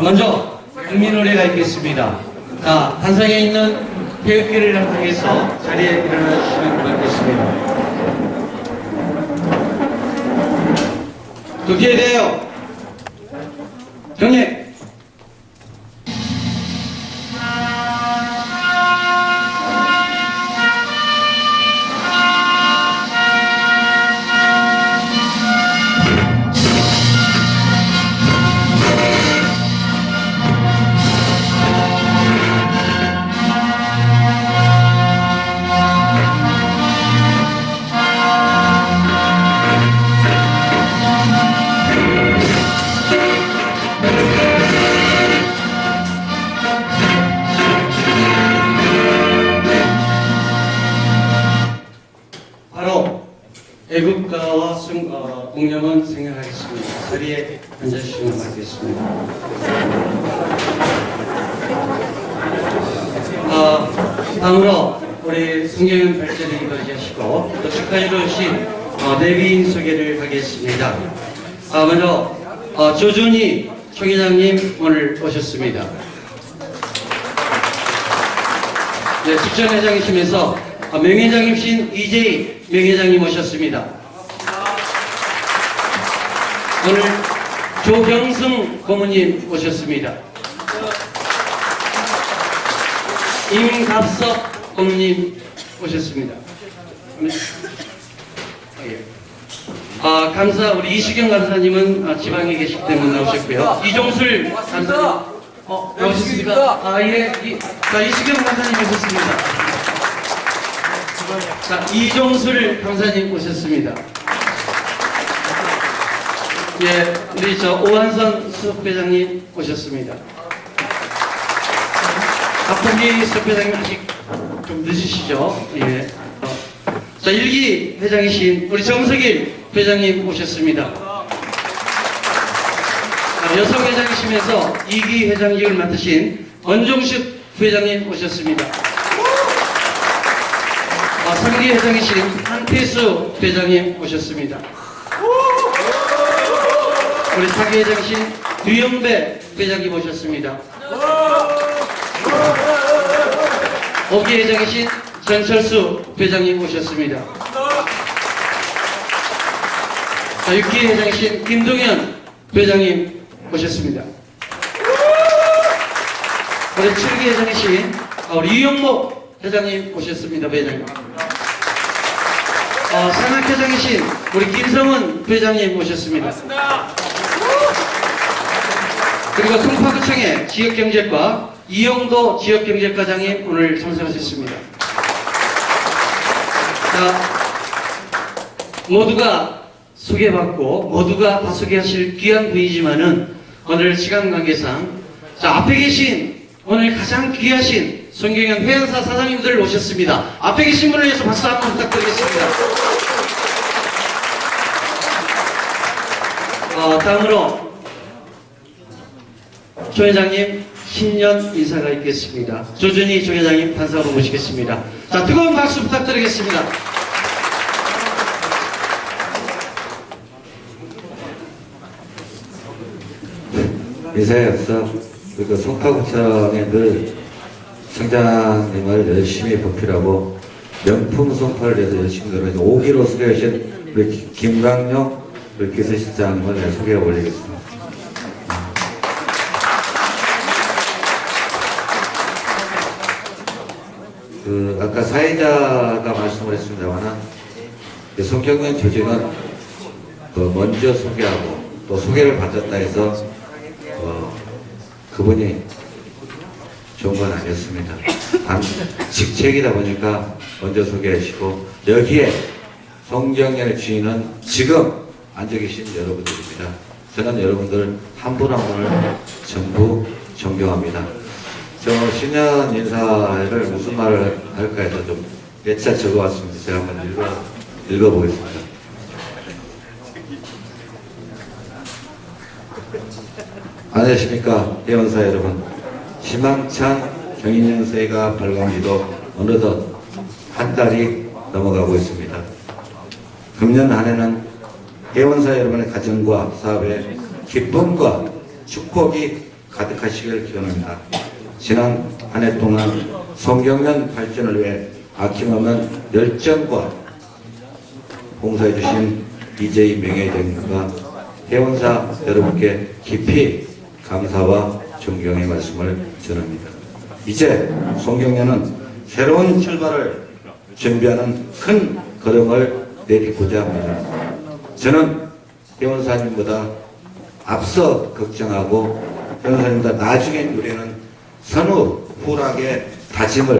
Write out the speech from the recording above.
먼저 국민노래가 있겠습니다. 자, 단상에 있는 태극기를 향해서 자리에 일어나 주시면 고맙겠습니다. 대요 경례. 바 애국가와 승, 어, 공념은 생각하겠습니다. 자리에 앉아주시면 고맙겠습니다. 어, 다음으로 우리 승경현 발전을 이루어주시고 또 축하해 주신 어, 내비인 소개를 하겠습니다. 아, 먼저 어, 조준희 총회장님 오늘 오셨습니다. 네, 직전회장이시면서 아, 명예장이신 이재희 명예장님 오셨습니다. 오늘 조병승 고모님 오셨습니다. 임갑석 고모님 오셨습니다. 아, 예. 아, 감사, 우리 이시경 감사님은 아, 지방에 계시기 때문에 나오셨고요. 이종술 감사님. 어, 오셨습니까? 아, 예. 이, 자, 이시경 감사님 오셨습니다. 자, 이종술 감사님 오셨습니다. 예, 우리 저 오한선 수석회장님 오셨습니다. 박봉기 수석회장님 아직 좀 늦으시죠? 예. 어. 자, 일기 회장이신 우리 정석일 회장님 오셨습니다. 아, 여성 회장이시면서 이기 회장직을 맡으신 원종식 회장님 오셨습니다. 아, 상기 회장이신 한태수 회장님 오셨습니다. 우리 사기 회장이신 유영배 회장님 오셨습니다. 오기 회장이신 전철수 회장님 오셨습니다. 자, 육기 회장이신 김동현 회장님 오셨습니다. 우리 칠기 회장이신 아, 우리 이용목 회장님 오셨습니다. 회장님. 어, 산악회장이신 우리 김성은 회장님 오셨습니다. 그리고 송파구청의 지역경제과 이용도 지역경제과장님 오늘 참석하셨습니다. 자, 모두가 소개받고 모두가 다 소개하실 귀한 분이지만은 오늘 시간 관계상 자 앞에 계신 오늘 가장 귀하신 손경현 회원사 사장님들 오셨습니다. 앞에 계신 분을 위해서 박수 한번 부탁드리겠습니다. 어, 다음으로 조 회장님 신년 인사가 있겠습니다. 조준희 조 회장님 단사로 모시겠습니다. 자 뜨거운 박수 부탁드리겠습니다. 인사에 앞서 그 송파구청에 늘 청장님을 열심히 보필하고 명품 송파를 위해서 열심히 노력해 5기로 수료하신 우리 기- 김강용 우리 기술실장님을 내가 소개해 올리겠습니다. 그 아까 사회자가 말씀을 했습니다만은 그 성경은 조직은 그 먼저 소개하고 또 소개를 받았다 해서 어, 그분이 좋은 건 아니었습니다. 단, 직책이다 보니까 먼저 소개하시고 여기에 성경의 주인은 지금 앉아 계신 여러분들입니다. 저는 여러분들 한 분 한 분을 전부 존경합니다. 저 신년 인사를 무슨 말을 할까 해서 좀몇차 적어왔습니다. 제가 한번 읽어, 읽어보겠습니다. 안녕하십니까 회원사 여러분 희망찬 경인년세가 밝은 지도 어느덧 한 달이 넘어가고 있습니다 금년 한 해는 회원사 여러분의 가정과 사업에 기쁨과 축복이 가득하시길 기원합니다. 지난 한 해 동안 송경면 발전을 위해 아낌없는 열정과 봉사해 주신 이재희 명예대행과 회원사 여러분께 깊이 감사와 존경의 말씀을 전합니다. 이제 송경련은 새로운 출발을 준비하는 큰 걸음을 내딛고자 합니다. 저는 회원사님보다 앞서 걱정하고 변호사님보다 나중에 누리는 선후 후락의 다짐을